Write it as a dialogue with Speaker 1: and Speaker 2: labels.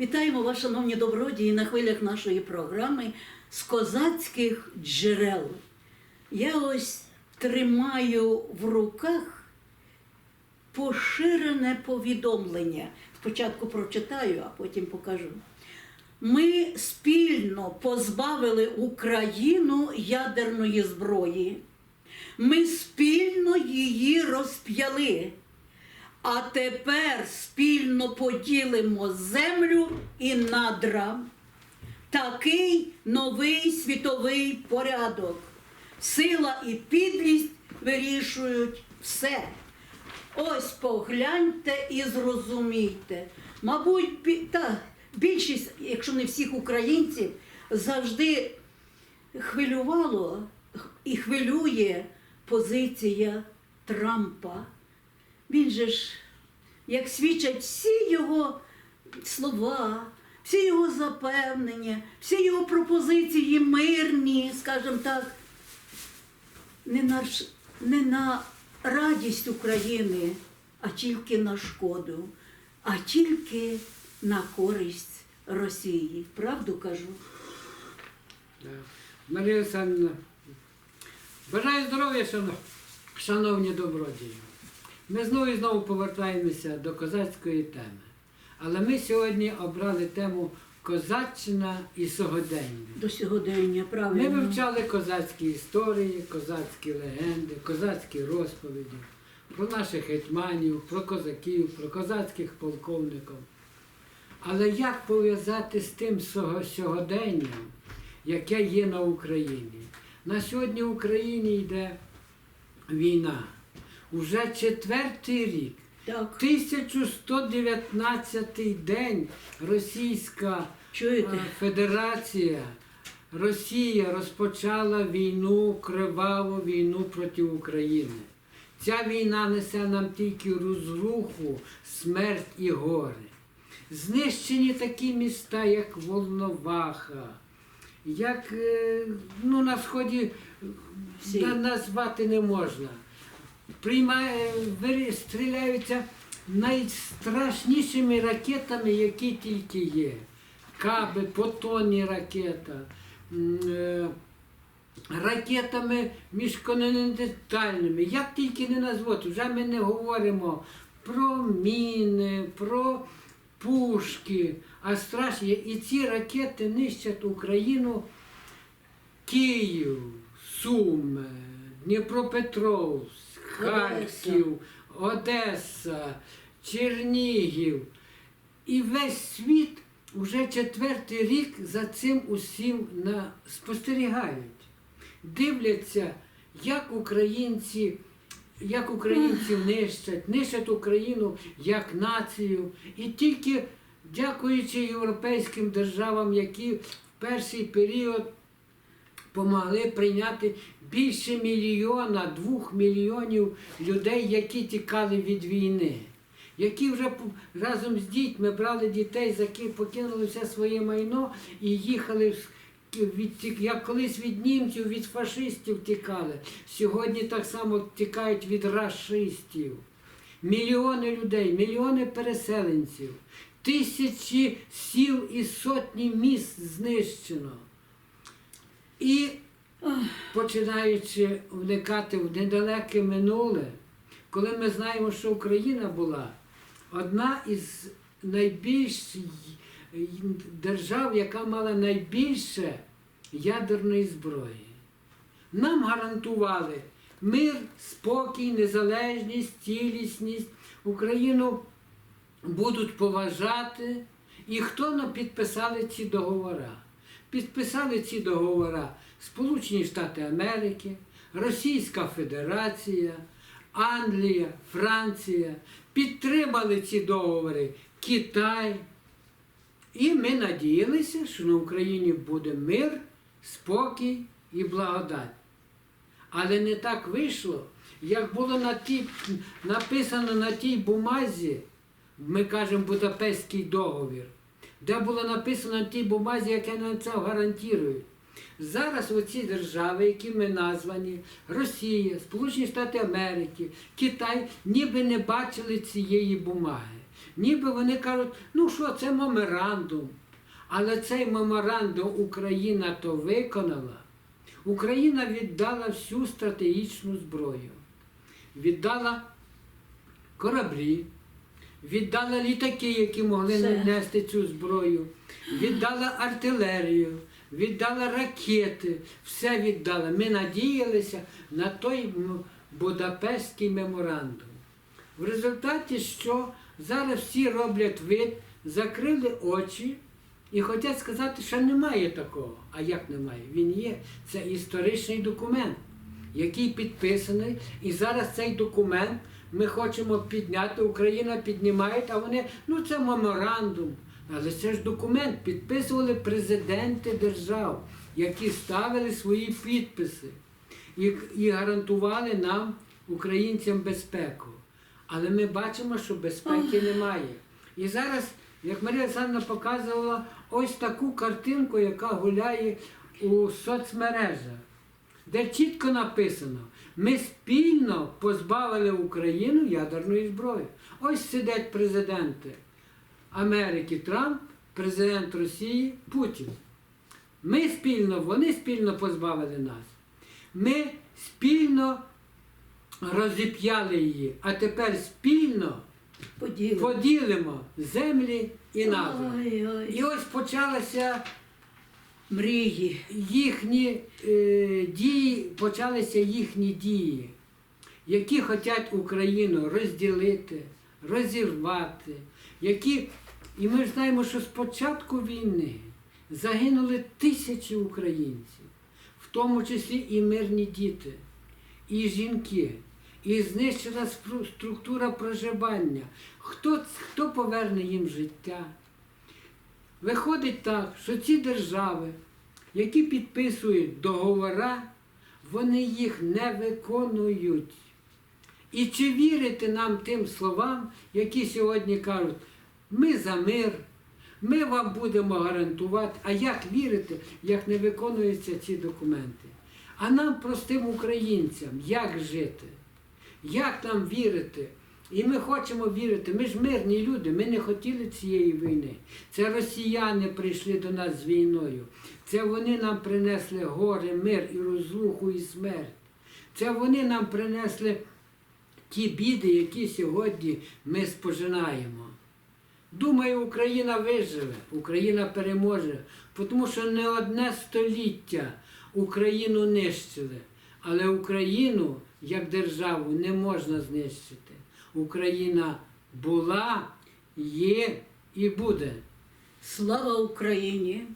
Speaker 1: Вітаємо вас, шановні добродії, на хвилях нашої програми з козацьких джерел. Я ось тримаю в руках поширене повідомлення. Спочатку прочитаю, а потім покажу. Ми спільно позбавили Україну ядерної зброї. Ми спільно її розп'яли. А тепер спільно поділимо землю і надра. Такий новий світовий порядок. Сила і підлість вирішують все. Ось погляньте і зрозумійте. Мабуть, та, більшість, якщо не всіх українців, завжди хвилювало і хвилює позиція Трампа. Він же ж, як свідчать всі його слова, всі його запевнення, всі його пропозиції мирні, скажімо так, не на, не на радість України, а тільки на шкоду, а тільки на користь Росії. Правду кажу?
Speaker 2: Марія Олександрівна, бажаю здоров'я, шановні добродії. Ми знову і знову повертаємося до козацької теми. Але ми сьогодні обрали тему Козаччина і сьогодення.
Speaker 1: До сьогодення,
Speaker 2: Ми вивчали козацькі історії, козацькі легенди, козацькі розповіді про наших гетьманів, про козаків, про козацьких полковників. Але як пов'язати з тим сьогоденням, яке є на Україні? На сьогодні в Україні йде війна. Уже четвертий рік.
Speaker 1: Так,
Speaker 2: 1119 день Російська
Speaker 1: чуєте?
Speaker 2: Е, Федерація Росія розпочала війну, криваву війну проти України. Ця війна несе нам тільки розруху, смерть і горе. Знищені такі міста, як Волноваха, як е, ну, на сході
Speaker 1: Всі.
Speaker 2: назвати не можна. Приймає, стріляються найстрашнішими ракетами, які тільки є. Каби, потонні ракета, е, ракетами міжконтинентальними. Як тільки не назвати, вже ми не говоримо про міни, про пушки, а страшні. І ці ракети нищать Україну Київ, Суми, Дніпропетровськ, Харків, Одеса, Чернігів. І весь світ вже четвертий рік за цим усім на... спостерігають. Дивляться, як українці, як українців нищать, нищать Україну як націю. І тільки дякуючи європейським державам, які в перший період помогли прийняти більше мільйона, двох мільйонів людей, які тікали від війни, які вже разом з дітьми брали дітей, заки- покинули все своє майно і їхали. Від, як колись від німців, від фашистів тікали. Сьогодні так само тікають від расистів. Мільйони людей, мільйони переселенців, тисячі сіл і сотні міст знищено. І починаючи вникати в недалеке минуле, коли ми знаємо, що Україна була одна із найбільш держав, яка мала найбільше ядерної зброї. Нам гарантували мир, спокій, незалежність, цілісність. Україну будуть поважати. І хто нам підписали ці договори? Підписали ці договори Сполучені Штати Америки, Російська Федерація, Англія, Франція. Підтримали ці договори Китай. І ми надіялися, що на Україні буде мир, спокій і благодать. Але не так вийшло, як було на тій, написано на тій бумазі, ми кажемо Будапештський договір, де було написано на тій бумазі, яке нам це гарантують. Зараз оці держави, які ми названі, Росія, Сполучені Штати Америки, Китай, ніби не бачили цієї бумаги. Ніби вони кажуть, ну що, це меморандум. Але цей меморандум Україна то виконала. Україна віддала всю стратегічну зброю, віддала кораблі, віддала літаки, які могли нести цю зброю, віддала артилерію, віддала ракети, все віддала. Ми надіялися на той Будапештський меморандум. В результаті, що зараз всі роблять вид, закрили очі і хочуть сказати, що немає такого. А як немає? Він є. Це історичний документ, який підписаний. І зараз цей документ ми хочемо підняти. Україна піднімає, а вони, ну це меморандум. Але це ж документ підписували президенти держав, які ставили свої підписи і, і гарантували нам, українцям, безпеку. Але ми бачимо, що безпеки немає. І зараз, як Марія Олександровна показувала, ось таку картинку, яка гуляє у соцмережах, де чітко написано: ми спільно позбавили Україну ядерної зброї. Ось сидять президенти Америки Трамп, президент Росії Путін. Ми спільно, вони спільно позбавили нас. Ми спільно розіп'яли її, а тепер спільно
Speaker 1: Поділи.
Speaker 2: поділимо землі і назви. І ось почалася
Speaker 1: Мрії.
Speaker 2: їхні е, дії, почалися їхні дії, які хочуть Україну розділити, розірвати, які. І ми ж знаємо, що з початку війни загинули тисячі українців, в тому числі і мирні діти, і жінки, і знищена структура проживання. Хто, хто поверне їм життя? Виходить так, що ці держави, які підписують договора, вони їх не виконують. І чи вірити нам тим словам, які сьогодні кажуть, ми за мир, ми вам будемо гарантувати, а як вірити, як не виконуються ці документи? А нам, простим українцям, як жити? Як нам вірити? І ми хочемо вірити. Ми ж мирні люди, ми не хотіли цієї війни. Це росіяни прийшли до нас з війною. Це вони нам принесли горе, мир і розлуху, і смерть. Це вони нам принесли ті біди, які сьогодні ми спожинаємо. Думаю, Україна виживе, Україна переможе, тому що не одне століття Україну нищили, але Україну як державу не можна знищити. Україна була, є і буде.
Speaker 1: Слава Україні!